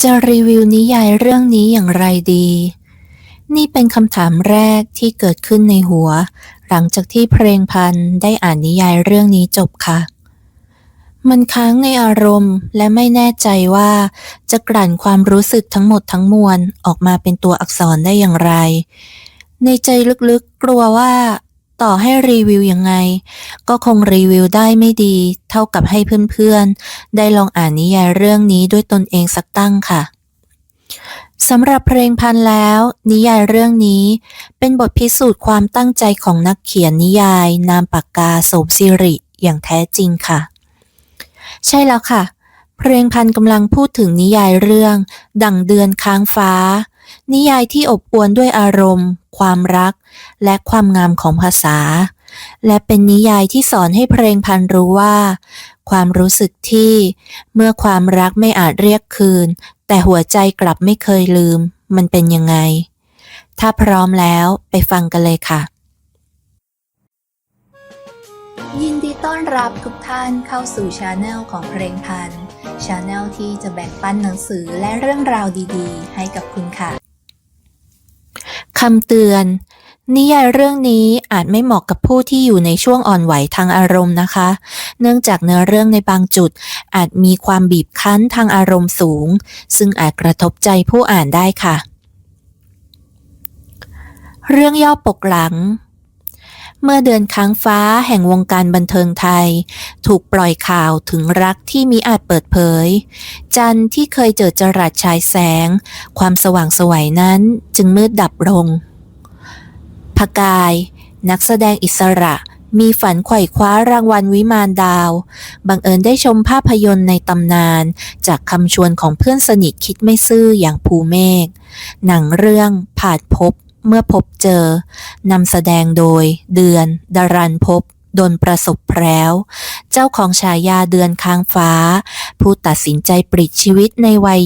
จะรีวิวนิยายเรื่องนี้อย่างไรดี นี่เป็นคำถามแรกที่เกิดขึ้นในหัว หลังจากที่เพลงพันได้อ่านนิยายเรื่องนี้จบค่ะ มันค้างในอารมณ์และไม่แน่ใจว่า จะกลั่นความรู้สึกทั้งหมดทั้งมวลออกมาเป็นตัวอักษรได้อย่างไร ในใจลึกๆกลัวว่า ต่อให้รีวิวยังไง ก็คงรีวิวได้ไม่ดี เท่ากับให้เพื่อนๆ ได้ลองอ่านนิยายเรื่องนี้ด้วยตนเองสักตั้งค่ะสำหรับเพลงพันแล้ว นิยายเรื่องนี้ เป็นบทพิสูจน์ความตั้งใจของนักเขียนนิยาย นามปากกาโสมสิริอย่างแท้จริงค่ะ ใช่แล้วค่ะ เพลงพันกำลังพูดถึงนิยายเรื่อง ดั่งเดือนค้างฟ้า นิยายที่อบอวลด้วยอารมณ์ ความรัก และความงามของภาษา และเป็นนิยายที่สอนให้เพลงพันรู้ว่า ความรู้สึกที่เมื่อความรักไม่อาจเรียกคืน แต่หัวใจกลับไม่เคยลืม มันเป็นยังไง ถ้าพร้อมแล้วไปฟังกันเลยค่ะ ยินดีต้อนรับทุกท่านเข้าสู่ชาแนลของเพลงพันชาแนลที่จะแบ่งปันหนังสือและเรื่องราวดีๆ ให้กับคุณค่ะ คำเตือน นิยายเรื่องนี้อาจไม่เหมาะกับผู้ที่อยู่ในช่วงอ่อนไหวทางอารมณ์นะคะ เนื่องจากเนื้อเรื่องในบางจุด อาจมีความบีบคั้นทางอารมณ์สูง ซึ่งอาจกระทบใจผู้อ่านได้ค่ะ เรื่องย่อปกหลัง เมื่อเดือนค้างฟ้าแห่งวงการบันเทิงไทย ถูกปล่อยข่าวถึงรักที่มิอาจเปิดเผย จันทร์ที่เคยเจอจรัสฉายแสง ความสว่างสวัยนั้นจึงมืดดับลงพกาย นักแสดงอิสระ มีฝันไขว่คว้ารางวัลวิมานดาว บังเอิญได้ชมภาพยนตร์ในตำนาน จากคำชวนของเพื่อนสนิทคิดไม่ซื่ออย่างภูเมฆหนังเรื่องผ่านพบ เมื่อพบเจอนำแสดงโดย เดือนดารันพบดนประสบแพรวเจ้าของฉายาเดือนค้างฟ้า ผู้ตัดสินใจปลิดชีวิตในวัย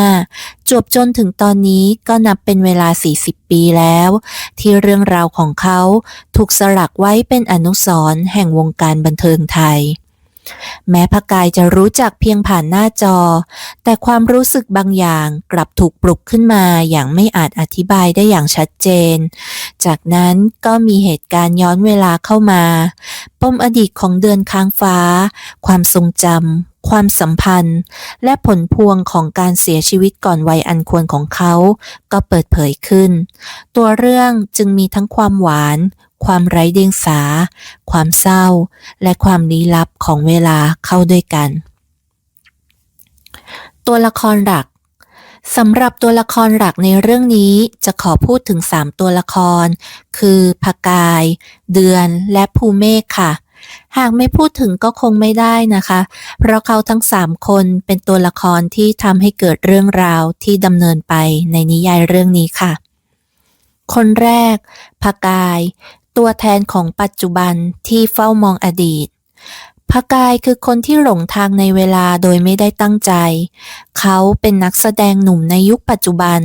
25 จวบจนถึงตอนนี้ก็นับเป็นเวลา 40 ปีแล้ว ที่เรื่องราวของเขาถูกสลักไว้เป็นอนุสรณ์แห่งวงการบันเทิงไทย แม้พกายจะรู้จักเพียงผ่านหน้าจอ แต่ความรู้สึกบางอย่างกลับถูกปลุกขึ้นมาอย่างไม่อาจอธิบายได้อย่างชัดเจน จากนั้นก็มีเหตุการณ์ย้อนเวลาเข้ามา ปมอดีตของเดือนค้างฟ้า ความทรงจำความสัมพันธ์ และผลพวงของการเสียชีวิตก่อนวัยอันควรของเขา ก็เปิดเผยขึ้น ตัวเรื่องจึงมีทั้งความหวาน ความไร้เดียงสา ความเศร้า และความลี้ลับของเวลาเข้าด้วยกัน ตัวละครหลักสำหรับตัวละครหลักในเรื่องนี้จะขอพูดถึง 3 ตัวละคร คือพกาย เดือนและภูเมฆค่ะ หากไม่พูดถึงก็คงไม่ได้นะคะ เพราะเขาทั้ง 3 คนเป็นตัวละครที่ทำให้เกิดเรื่องราวที่ดำเนินไปในนิยายเรื่องนี้ค่ะ คนแรกพกาย ตัวแทนของปัจจุบันที่เฝ้ามองอดีตพกายคือคนที่หลงทางในเวลาโดยไม่ได้ตั้งใจ เขาเป็นนักแสดงหนุ่มในยุคปัจจุบัน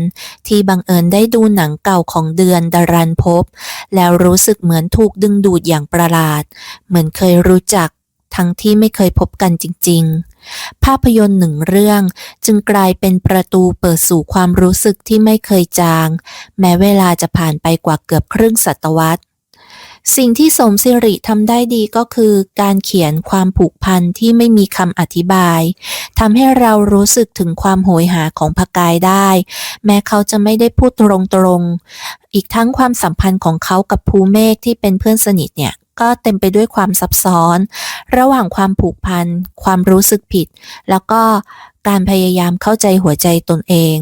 ที่บังเอิญได้ดูหนังเก่าของเดือนดารันพบ แล้วรู้สึกเหมือนถูกดึงดูดอย่างประหลาด เหมือนเคยรู้จัก ทั้งที่ไม่เคยพบกันจริง ๆ ภาพยนตร์หนึ่งเรื่องจึงกลายเป็นประตูเปิดสู่ความรู้สึกที่ไม่เคยจาง แม้เวลาจะผ่านไปกว่าเกือบครึ่งศตวรรษ สิ่งที่สมสิริทำได้ดีก็คือการเขียนความผูกพันที่ไม่มีคำอธิบายทำให้เรารู้สึกถึงความโหยหาของพกายได้ แม้เขาจะไม่ได้พูดตรงๆ อีกทั้งความสัมพันธ์ของเขากับภูเมฆที่เป็นเพื่อนสนิทเนี่ย ก็เต็มไปด้วยความซับซ้อน ระหว่างความผูกพัน ความรู้สึกผิด แล้วก็การพยายามเข้าใจหัวใจตนเอง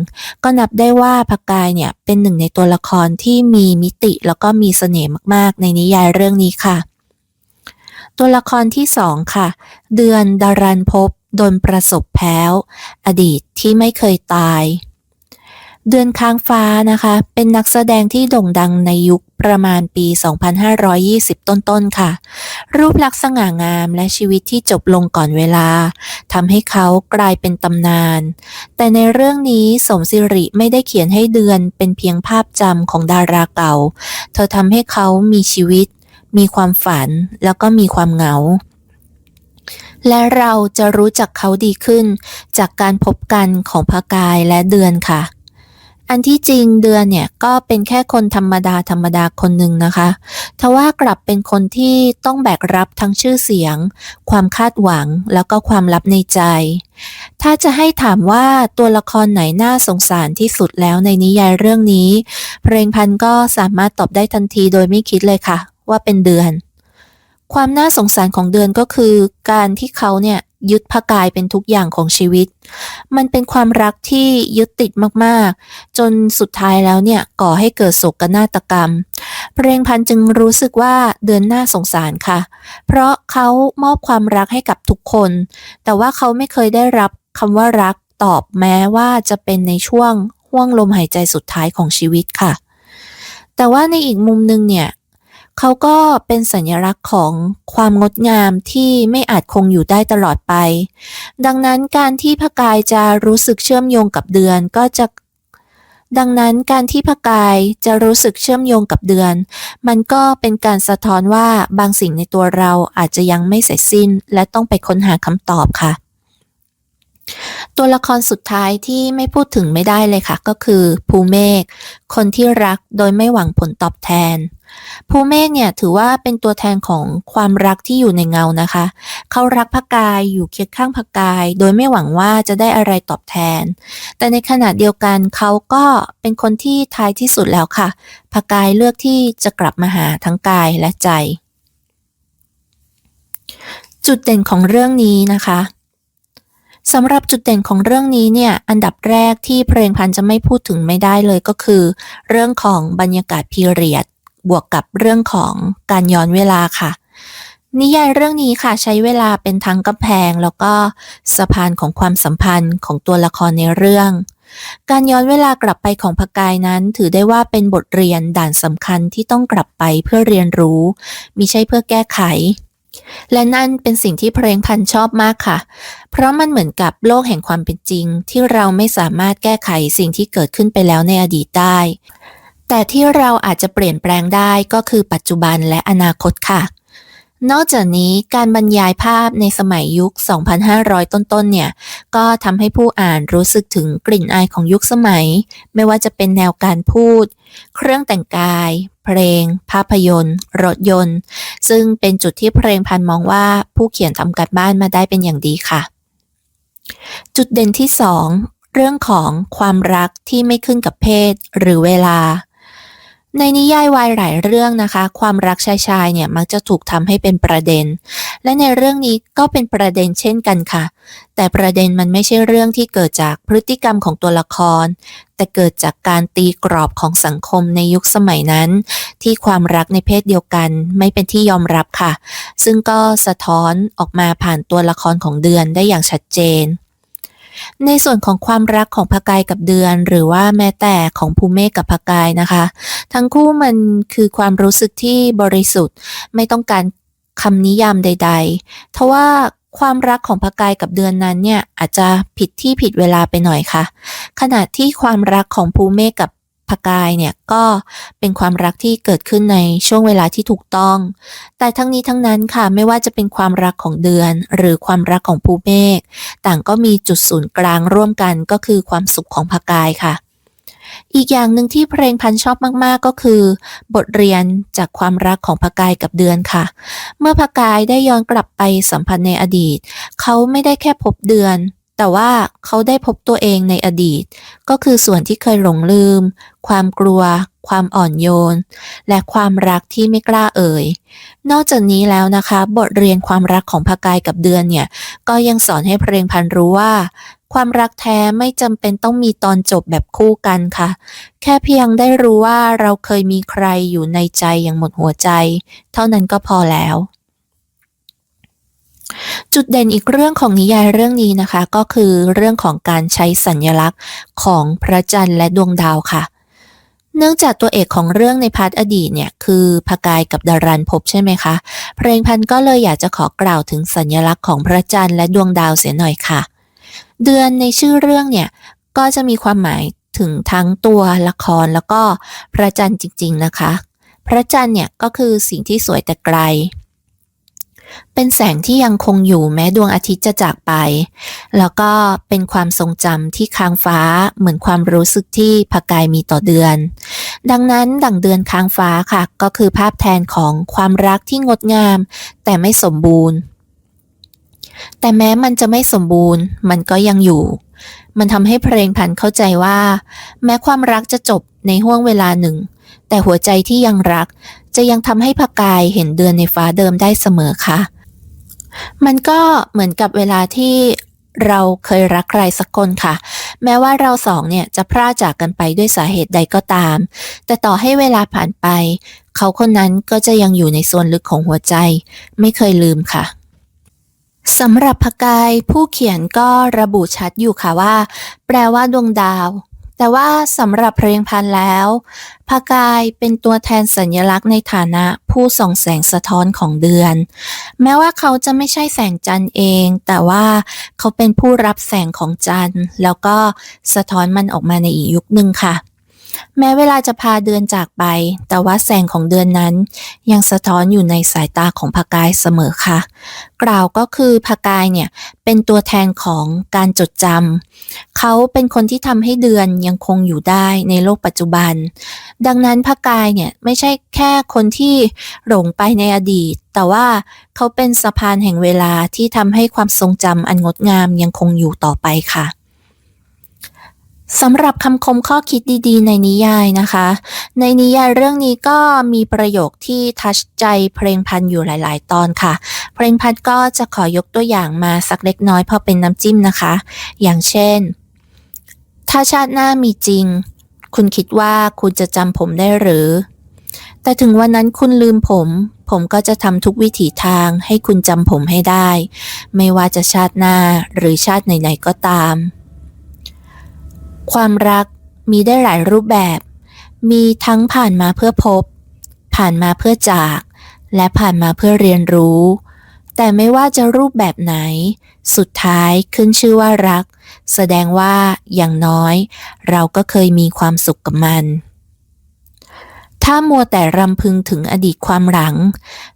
ก็นับได้ว่าพกายเนี่ยเป็นหนึ่งในตัวละครที่มีมิติแล้วก็มีเสน่ห์มากๆ ในนิยายเรื่องนี้ค่ะ ตัวละครที่สองค่ะ เดือนดารันพบ โดนประสบแพ้ว อดีตที่ไม่เคยตาย เดือนค้างฟ้านะคะ เป็นนักแสดงที่โด่งดังในยุคประมาณปี 2520 ต้นๆ ค่ะ รูปลักษณ์สง่างามและชีวิตที่จบลงก่อนเวลาทำให้เขากลายเป็นตำนาน แต่ในเรื่องนี้สมสิริไม่ได้เขียนให้เดือนเป็นเพียงภาพจำของดาราเก่า เธอทำให้เขามีชีวิต มีความฝัน แล้วก็มีความเหงาและเราจะรู้จักเขาดีขึ้น จากการพบกันของพากายและเดือนค่ะ อันที่จริงเดือนเนี่ยก็เป็นแค่คนธรรมดาธรรมดาคนหนึ่งนะคะทว่ากลับเป็นคนที่ต้องแบกรับทั้งชื่อเสียง ความคาดหวังแล้วก็ความลับในใจ ถ้าจะให้ถามว่าตัวละครไหนน่าสงสารที่สุดแล้วในนิยายเรื่องนี้ เพลงพันธ์ก็สามารถตอบได้ทันทีโดยไม่คิดเลยค่ะ ว่าเป็นเดือน ความน่าสงสารของเดือนก็คือ การที่เขาเนี่ย ยึดพกายเป็นทุกอย่างของชีวิต มันเป็นความรักที่ยึดติดมากๆ จนสุดท้ายแล้วเนี่ยก่อให้เกิดโศกนาฏกรรม เพลงพันจึงรู้สึกว่าเดือนน่าสงสารค่ะ เพราะเขามอบความรักให้กับทุกคน แต่ว่าเขาไม่เคยได้รับคำว่ารักตอบแม้ว่าจะเป็นในช่วงห่วงลมหายใจสุดท้ายของชีวิตค่ะ แต่ว่าในอีกมุมหนึ่งเนี่ย เขาก็เป็นสัญลักษณ์ของความงดงามที่ไม่อาจคงอยู่ได้ตลอดไป ดังนั้นการที่พระกายจะรู้สึกเชื่อมโยงกับเดือนก็จะดังนั้นการที่พระกายจะรู้สึกเชื่อมโยงกับเดือน มันก็เป็นการสะท้อนว่าบางสิ่งในตัวเราอาจจะยังไม่เสร็จสิ้น และต้องไปค้นหาคำตอบค่ะ ตัวละครสุดท้ายที่ไม่พูดถึงไม่ได้เลยค่ะ ก็คือภูเมฆคนที่รักโดยไม่หวังผลตอบแทน ภูเมฆเนี่ยถือว่าเป็นตัวแทนของความรักที่อยู่ในเงานะคะ เขารักพระกายอยู่เคียงข้างพระกาย โดยไม่หวังว่าจะได้อะไรตอบแทน แต่ในขณะเดียวกันเขาก็เป็นคนที่ท้ายที่สุดแล้วค่ะพระกายเลือกที่จะกลับมาหาทั้งกายและใจ จุดเด่นของเรื่องนี้นะคะสำหรับจุดเด่นของเรื่องนี้เนี่ย อันดับแรกที่เพลงพันจะไม่พูดถึงไม่ได้เลยก็คือ เรื่องของบรรยากาศพีเรียด บวกกับเรื่องของการย้อนเวลาค่ะ นิยายเรื่องนี้ค่ะใช้เวลาเป็นทั้งกำแพง แล้วก็สะพานของความสัมพันธ์ของตัวละครในเรื่องการย้อนเวลากลับไปของพกายนั้น ถือได้ว่าเป็นบทเรียนด่านสำคัญที่ต้องกลับไปเพื่อเรียนรู้มิใช่เพื่อแก้ไข และนั่นเป็นสิ่งที่เพลงพันชอบมากค่ะ เพราะมันเหมือนกับโลกแห่งความเป็นจริง ที่เราไม่สามารถแก้ไขสิ่งที่เกิดขึ้นไปแล้วในอดีตได้ แต่ที่เราอาจจะเปลี่ยนแปลงได้ก็คือปัจจุบันและอนาคตค่ะ นอกจากนี้การบรรยายภาพในสมัยยุค 2,500 ต้นๆ เนี่ย ก็ทำให้ผู้อ่านรู้สึกถึงกลิ่นอายของยุคสมัย ไม่ว่าจะเป็นแนวการพูด เครื่องแต่งกาย เพลง ภาพยนตร์ รถยนต์ ซึ่งเป็นจุดที่เพลงพันมองว่าผู้เขียนทำการบ้านมาได้เป็นอย่างดีค่ะ จุดเด่นที่ 2 เรื่องของความรักที่ไม่ขึ้นกับเพศหรือเวลา ในนิยายวายหลายเรื่องนะคะ ความรักชายชายเนี่ยมักจะถูกทำให้เป็นประเด็น และในเรื่องนี้ก็เป็นประเด็นเช่นกันค่ะ แต่ประเด็นมันไม่ใช่เรื่องที่เกิดจากพฤติกรรมของตัวละคร แต่เกิดจากการตีกรอบของสังคมในยุคสมัยนั้น ที่ความรักในเพศเดียวกันไม่เป็นที่ยอมรับค่ะ ซึ่งก็สะท้อนออกมาผ่านตัวละครของเดือนได้อย่างชัดเจน ในส่วนของความรักของพกายกับเดือน หรือว่าแม้แต่ของภูเมฆกับพกายนะคะ ทั้งคู่มันคือความรู้สึกที่บริสุทธิ์ ไม่ต้องการคำนิยามใดๆทว่าความรักของพกายกับเดือนนั้นเนี่ยอาจจะผิดที่ผิดเวลาไปหน่อยค่ะ ขณะที่ความรักของภูเมฆกับ พกายเนี่ยก็เป็นความรักที่เกิดขึ้นในช่วงเวลาที่ถูกต้อง แต่ทั้งนี้ทั้งนั้นค่ะไม่ว่าจะเป็นความรักของเดือน หรือความรักของภูเมฆต่างก็มีจุดศูนย์กลางร่วมกันก็คือความสุขของพกายค่ะ อีกอย่างหนึ่งที่เพลงพันชอบมากๆก็คือ บทเรียนจากความรักของพกายกับเดือนค่ะ เมื่อพกายได้ย้อนกลับไปสัมพันธ์ในอดีต เขาไม่ได้แค่พบเดือน แต่ว่าเขาได้พบตัวเองในอดีต ก็คือส่วนที่เคยหลงลืม ความกลัว ความอ่อนโยน และความรักที่ไม่กล้าเอ่ย นอกจากนี้แล้วนะคะ บทเรียนความรักของพกายกับเดือนเนี่ย ก็ยังสอนให้เพลงพันรู้ว่า ความรักแท้ไม่จำเป็นต้องมีตอนจบแบบคู่กันค่ะ แค่เพียงได้รู้ว่าเราเคยมีใครอยู่ในใจอย่างหมดหัวใจ เท่านั้นก็พอแล้ว จุดเด่นอีกเรื่องของนิยายเรื่องนี้นะคะ ก็คือเรื่องของการใช้สัญญลักษณ์ของพระจันทร์และดวงดาวค่ะ เนื่องจากตัวเอกของเรื่องในพาร์ทอดีตเนี่ยคือพกายกับดารันพบใช่ไหมคะ เพลงพันก็เลยอยากจะขอกล่าวถึงสัญลักษณ์ของพระจันทร์และดวงดาวเสียหน่อยค่ะ เดือนในชื่อเรื่องเนี่ยก็จะมีความหมายถึงทั้งตัวละครแล้วก็พระจันทร์จริง ๆ นะคะ พระจันทร์เนี่ยก็คือสิ่งที่สวยแต่ไกล เป็นแสงที่ยังคงอยู่แม้ดวงอาทิตย์จะจากไป แล้วก็เป็นความทรงจำที่ค้างฟ้าเหมือนความรู้สึกที่พกายมีต่อเดือน ดังนั้นดังเดือนค้างฟ้าค่ะ ก็คือภาพแทนของความรักที่งดงาม แต่ไม่สมบูรณ์ แต่แม้มันจะไม่สมบูรณ์ มันก็ยังอยู่ มันทำให้เพลงพันเข้าใจว่า แม้ความรักจะจบในห่วงเวลาหนึ่ง แต่หัวใจที่ยังรัก จะยังทำให้พกายเห็นเดือนในฟ้าเดิมได้เสมอค่ะ มันก็เหมือนกับเวลาที่เราเคยรักใครสักคนค่ะ แม้ว่าเราสองเนี่ยจะพร่าจากกันไปด้วยสาเหตุใดก็ตาม แต่ต่อให้เวลาผ่านไป เขาคนนั้นก็จะยังอยู่ในส่วนลึกของหัวใจ ไม่เคยลืมค่ะสำหรับพกายผู้เขียนก็ระบุชัดอยู่ค่ะว่า แปลว่าดวงดาว แต่ว่าสำหรับเพลงพันแล้วพกายเป็นตัวแทนสัญลักษณ์ในฐานะผู้ส่องแสงสะท้อนของเดือน แม้ว่าเขาจะไม่ใช่แสงจันทร์เอง แต่ว่าเขาเป็นผู้รับแสงของจันทร์ แล้วก็สะท้อนมันออกมาในอีกยุคหนึ่งค่ะ แม้เวลาจะพาเดือนจากไป แต่ว่าแสงของเดือนนั้น ยังสะท้อนอยู่ในสายตาของพกายเสมอค่ะ กล่าวก็คือพกายเนี่ยเป็นตัวแทนของการจดจำเขาเป็นคนที่ทำให้เดือนยังคงอยู่ได้ในโลกปัจจุบัน ดังนั้นพกายเนี่ยไม่ใช่แค่คนที่หลงไปในอดีต แต่ว่าเขาเป็นสะพานแห่งเวลาที่ทำให้ความทรงจำอันงดงามยังคงอยู่ต่อไปค่ะ สำหรับคำคมข้อคิดดีๆ ในนิยายนะคะ ในนิยายเรื่องนี้ก็มีประโยคที่ทัชใจเพลงพันอยู่หลาย ๆ ตอนค่ะ เพลงพันก็จะขอยกตัวอย่างมาสักเล็กน้อยพอเป็นน้ำจิ้มนะคะ อย่างเช่น ถ้าชาติหน้ามีจริง คุณคิดว่าคุณจะจำผมได้หรือ แต่ถึงวันนั้นคุณลืมผม ผมก็จะทำทุกวิถีทางให้คุณจำผมให้ได้ ไม่ว่าจะชาติหน้าหรือชาติไหนๆก็ตาม ความรักมีได้หลายรูปแบบ มีทั้งผ่านมาเพื่อพบ ผ่านมาเพื่อจาก และผ่านมาเพื่อเรียนรู้ แต่ไม่ว่าจะรูปแบบไหน สุดท้ายขึ้นชื่อว่ารัก แสดงว่าอย่างน้อย เราก็เคยมีความสุขกับมัน ถ้ามัวแต่รำพึงถึงอดีตความหลัง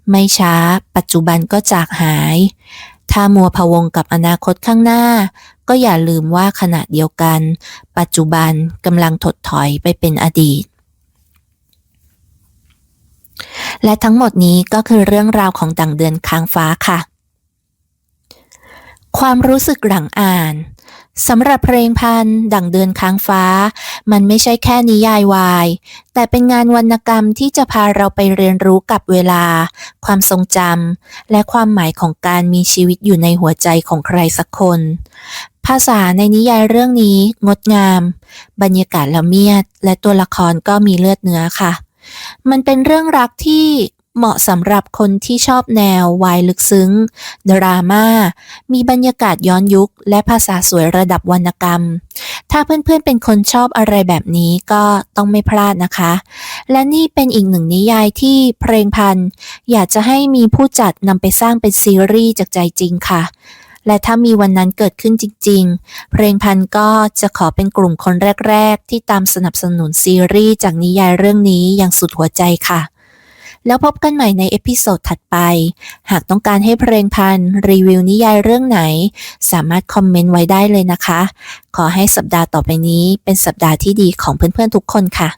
ไม่ช้าปัจจุบันก็จากหาย ถ้ามัวพะวงกับอนาคตข้างหน้า ก็อย่าลืมว่าขณะเดียวกัน ปัจจุบันกำลังถดถอยไปเป็นอดีต และทั้งหมดนี้ก็คือเรื่องราวของดังเดือนค้างฟ้าค่ะ ความรู้สึกหลังอ่านสำหรับเพลงพันดั่งเดือนค้างฟ้า มันไม่ใช่แค่นิยายวาย แต่เป็นงานวรรณกรรมที่จะพาเราไปเรียนรู้กับเวลา ความทรงจำและความหมายของการมีชีวิตอยู่ในหัวใจของใครสักคนภาษาในนิยายเรื่องนี้งดงาม บรรยากาศละเมียด และตัวละครก็มีเลือดเนื้อค่ะ มันเป็นเรื่องรักที่เหมาะสำหรับคนที่ชอบแนววายลึกซึ้ง ดราม่า มีบรรยากาศย้อนยุค และภาษาสวยระดับวรรณกรรม ถ้าเพื่อนๆเป็นคนชอบอะไรแบบนี้ก็ต้องไม่พลาดนะคะ และนี่เป็นอีกหนึ่งนิยายที่เพลงพัน อยากจะให้มีผู้จัดนำไปสร้างเป็นซีรีส์จากใจจริงค่ะ และถ้ามีวันนั้นเกิดขึ้นจริง ๆ เพลงพันก็จะขอเป็นกลุ่มคนแรก ๆ ที่ตามสนับสนุนซีรีส์จากนิยายเรื่องนี้อย่างสุดหัวใจค่ะ แล้วพบกันใหม่ในเอพิโซดถัดไป หากต้องการให้เพลงพันรีวิวนิยายเรื่องไหน สามารถคอมเมนต์ไว้ได้เลยนะคะ ขอให้สัปดาห์ต่อไปนี้เป็นสัปดาห์ที่ดีของเพื่อนๆทุกคนค่ะ